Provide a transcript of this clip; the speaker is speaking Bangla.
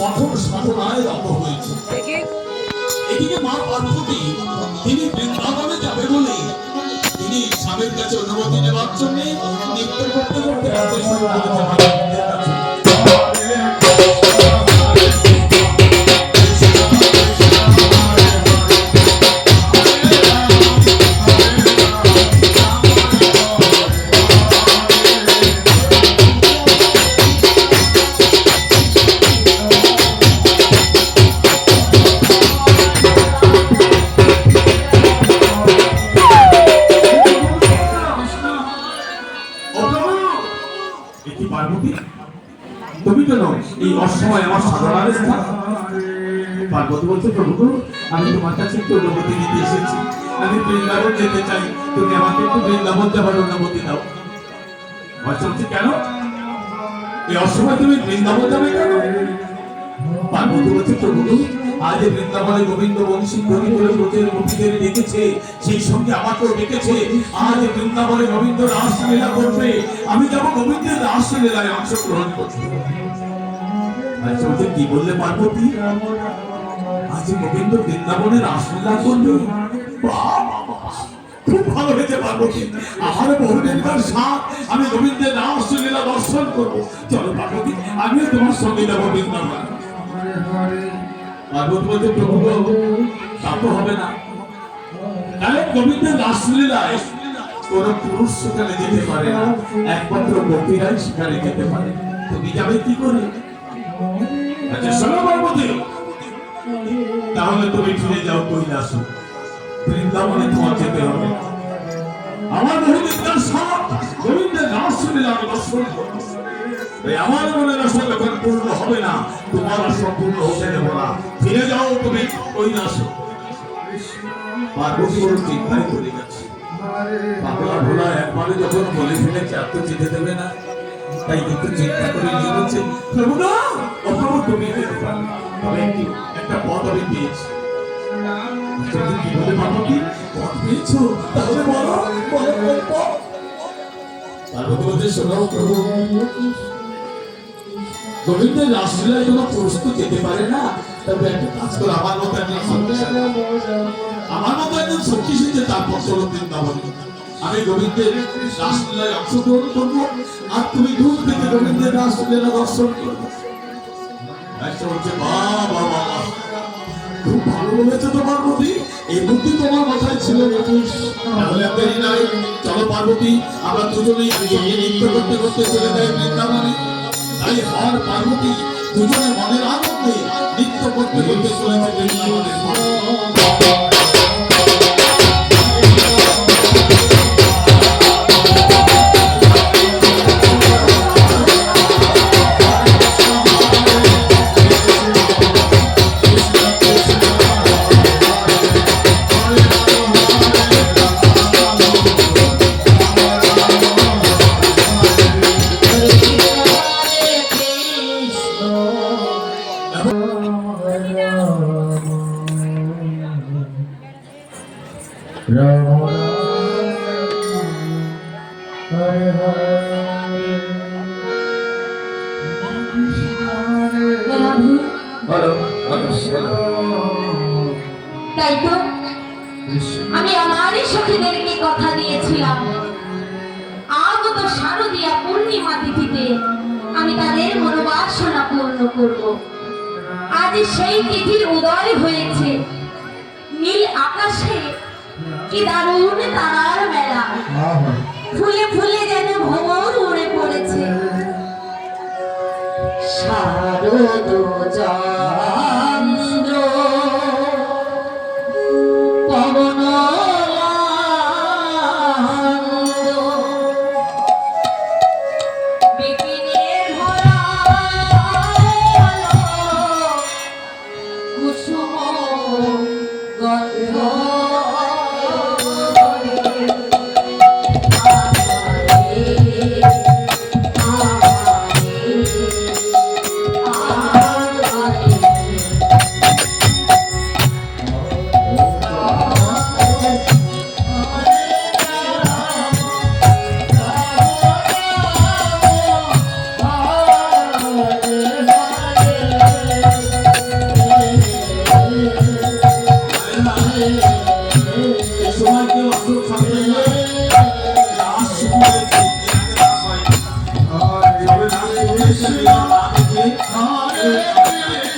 কঠোর সাধনায় রত হয়েছে। এদিকে মা পার্বতী তিনি বৃন্দাবনে যাবে বলে তিনি স্বামীর কাছে অনুমতি নেওয়ার জন্য নৃত্য করতে করতে এই অসময় আমার সাধনার স্থান পার্বতী বলছে প্রভু আমি তোমার কাছে একটু অনুমতি নিতে এসেছি। আমি বৃন্দাবন যেতে চাই। তুমি আমাকে একটু বৃন্দাবন যাবার অনুমতি দাও। বলছে কেন? এই অসময় তুমি বৃন্দাবন যাবে কেন? পার্বতী বলছে প্রভু আজ বৃন্দাবনে গোবিন্দ বংশী ধরি করে ব্রতের গোপীদের ডেকেছে। সেই সঙ্গে আমাকেও ডেকেছে। আজ বৃন্দাবনে গোবিন্দ রাসলীলা করবে। আমি যাব গোবিন্দের রাসলীলায় অংশগ্রহণ করতে। আচ্ছা কি বললে পার্বতী আজ গোবিন্দ বৃন্দাবনে রাসলীলা বাহ। খুব ভালো হয়েছে পার্বতী আমার বহুদিনকার সাথ। আমি গোবিন্দের রাসলীলা দর্শন করব। চলো পার্বতী আমিও তোমার সঙ্গে যাব বৃন্দাবন। পার্বতী বলতে প্রভু তা তো হবে না। কারণ গোবিন্দের রাসলীলায় কোন পুরুষ সেখানে যেতে পারে না। একমাত্র গোপীরাই সেখানে যেতে পারে। তুমি যাবে কি করে? তাহলে তুমি ফিরে যাও বৃন্দাবনে তোমার যেতে হবে। আমার বহুদিনকার সাপ গোবিন্দের রাসলীলা আমি দর্শন আমার মনে পূর্ণ হবে না, তোমার আশা পূর্ণ হতে দেব না। ফিরে যাও তুমি চিন্তায় পাগলা ভোলা একবারে যখন বলে ফেলেছে, আর তো যেতে দেবে না। তাই কিন্তু চিন্তা করে নিয়ে প্রভু না তুমি যেতে পারবে তবে একটি একটা পথ আমি পেয়েছি। তুমি কি? আমার মতো একজন শক্তিশালী আমার মতো একজন শক্তিশালী যে তারপর চলো বৃন্দাবনে। আমি গোবিন্দের রাসলীলায় অংশগ্রহণ করব, আর তুমি দূর থেকে গোবিন্দের রাসলীলা দর্শন করবে। একটা মাথায় ছিল নাকি তাহলে দেরি চলো পার্বতী, আমরা একসঙ্গে নৃত্য করতে করতে চলে যাই বৃন্দাবনে। তাই হর পার্বতী দুজনে মনের আনন্দে করতে করতে। তাই তো আমি আমারই সখীদেরকে কথা দিয়েছিলাম। আগত শারদীয়া পূর্ণিমা তিথিতে আমি তাদের মনোবাসনা পূর্ণ করব। আজ সেই তিথির উদয় হয়েছে। নীল আকাশে কি দারুণ তারার মেলা। ফুলে ফুলে যেন ভ্রমর উড়ে পড়েছে। শারদ চন্দ্র Oh,